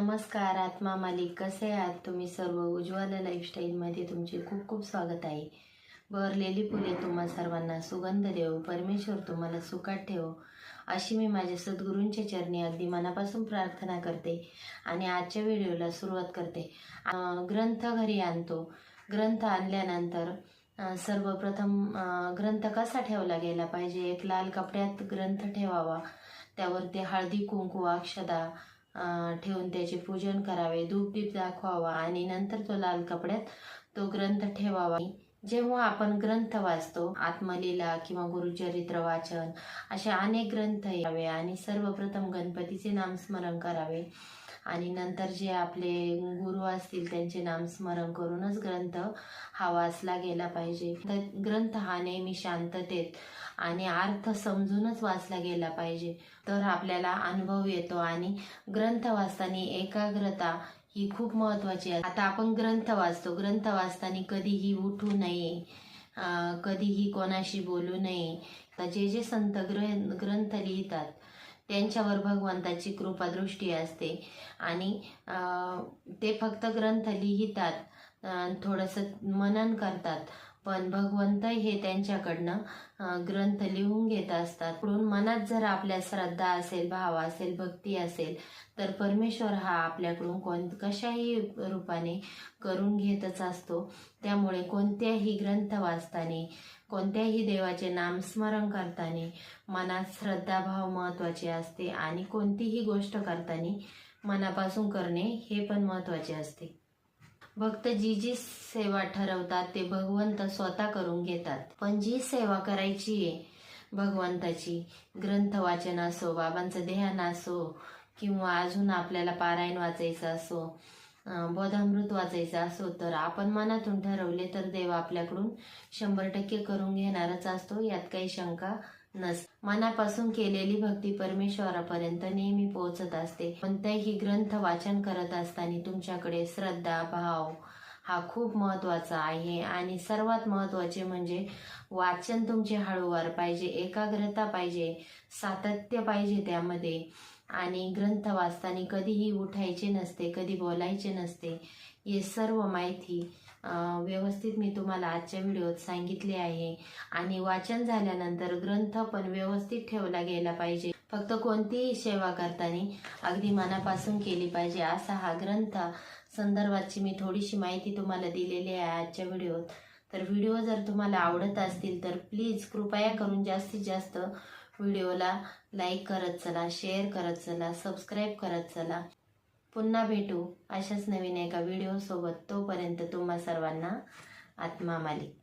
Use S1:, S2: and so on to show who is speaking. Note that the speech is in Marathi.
S1: नमस्कार आत्मा मालिक. कसे आहात तुम्ही सर्व? उज्ज्वल लाईफस्टाईलमध्ये तुमचे खूप खूप स्वागत आहे. बहरलेली फुले तुम्हा सर्वांना सुगंध देव परमेश्वर तुम्हाला सुखात ठेव. अशी मी माझ्या सद्गुरूंच्या चरणी अगदी मनापासून प्रार्थना करते आणि आजच्या व्हिडिओला सुरुवात करते. ग्रंथ घरी आणतो. ग्रंथ आणल्यानंतर सर्वप्रथम ग्रंथ कसा ठेवला गेला पाहिजे? एक लाल कपड्यात ग्रंथ ठेवावा. त्यावरती हळदी कुंकू अक्षदा ठेवून त्याचे पूजन करावे धूपदीप दाखवावा आणि नंतर तो लाल कपड्यात तो ग्रंथ ठेवावा. जेव्हा आपण ग्रंथ वाचतो आत्मलीला किंवा गुरुचरित्र वाचन असे अनेक ग्रंथ यावे आणि सर्वप्रथम गणपतीचे नामस्मरण करावे. आणि नंतर जे आपले गुरु असतील त्यांचे नामस्मरण करूनच ग्रंथ हा वाचला गेला पाहिजे. तर ग्रंथ हा नेहमी शांततेत आणि अर्थ समजूनच वाचला गेला पाहिजे. तर आपल्याला अनुभव येतो आणि ग्रंथ वाचताना एकाग्रता ही खूप महत्वाची आहे. आता आपण ग्रंथ वाचतो. ग्रंथ वाचताना कधीही उठू नये. कधीही कोणाशी बोलू नये. तर जे जे संत ग्रं ग्रंथ लिहितात त्यांच्यावर भगवंताची कृपादृष्टी असते. आणि ते फक्त ग्रंथ लिहितात थोडंसं मनन करतात. पण भगवंत हे त्यांच्याकडनं ग्रंथ लिहून घेत असतात. म्हणून मनात जर आपल्या श्रद्धा असेल भाव असेल भक्ती असेल तर परमेश्वर हा आपल्याकडून कोण कशाही रूपाने करून घेतच असतो. त्यामुळे कोणत्याही ग्रंथ वाचताना कोणत्याही देवाचे नामस्मरण करताना मनात श्रद्धाभाव महत्त्वाचे असते आणि कोणतीही गोष्ट करताना मनापासून करणे हे पण महत्त्वाचे असते. भक्त जी जी सेवा ठरवतात ते भगवंत स्वतः करून घेतात. पण जी सेवा करायची आहे भगवंताची ग्रंथ वाचन असो बाबांचं ध्यान असो किंवा अजून आपल्याला पारायण वाचायचं असो बोधामृत वाचायचं असो तर आपण मनातून ठरवले तर देव आपल्याकडून शंभर टक्के करून घेणारच असतो यात काही शंका नस. मनापासून केलेली भक्ती परमेश्वरापर्यंत नेहमी पोहोचत असते. कोणत्याही ग्रंथ वाचन करत असताना तुमच्याकडे श्रद्धा भाव हा खूप महत्त्वाचा आहे आणि सर्वात महत्त्वाचे म्हणजे वाचन तुमचे हळूवार पाहिजे एकाग्रता पाहिजे सातत्य पाहिजे त्यामध्ये. आणि ग्रंथ वाचताना कधीही उठायचे नसते कधी बोलायचे नसते. हे सर्व माहिती व्यवस्थित मी तुम्हाला आजच्या व्हिडिओत सांगितले आहे. आणि वाचन झाल्यानंतर ग्रंथ पण व्यवस्थित ठेवला गेला पाहिजे. फक्त कोणतीही सेवा करताना अगदी मनापासून केली पाहिजे. असा हा ग्रंथ संदर्भाची मी थोडीशी माहिती तुम्हाला दिलेली आहे आजच्या व्हिडिओत. तर व्हिडिओ जर तुम्हाला आवडत असतील तर प्लीज कृपया करून जास्तीत जास्त व्हिडिओला लाईक करत चला शेअर करत चला सबस्क्राईब करत चला. पुन्हा भेटू अशाच नवीन एका व्हिडिओसोबत. तोपर्यंत तुम्हा सर्वांना आत्मा मालिक.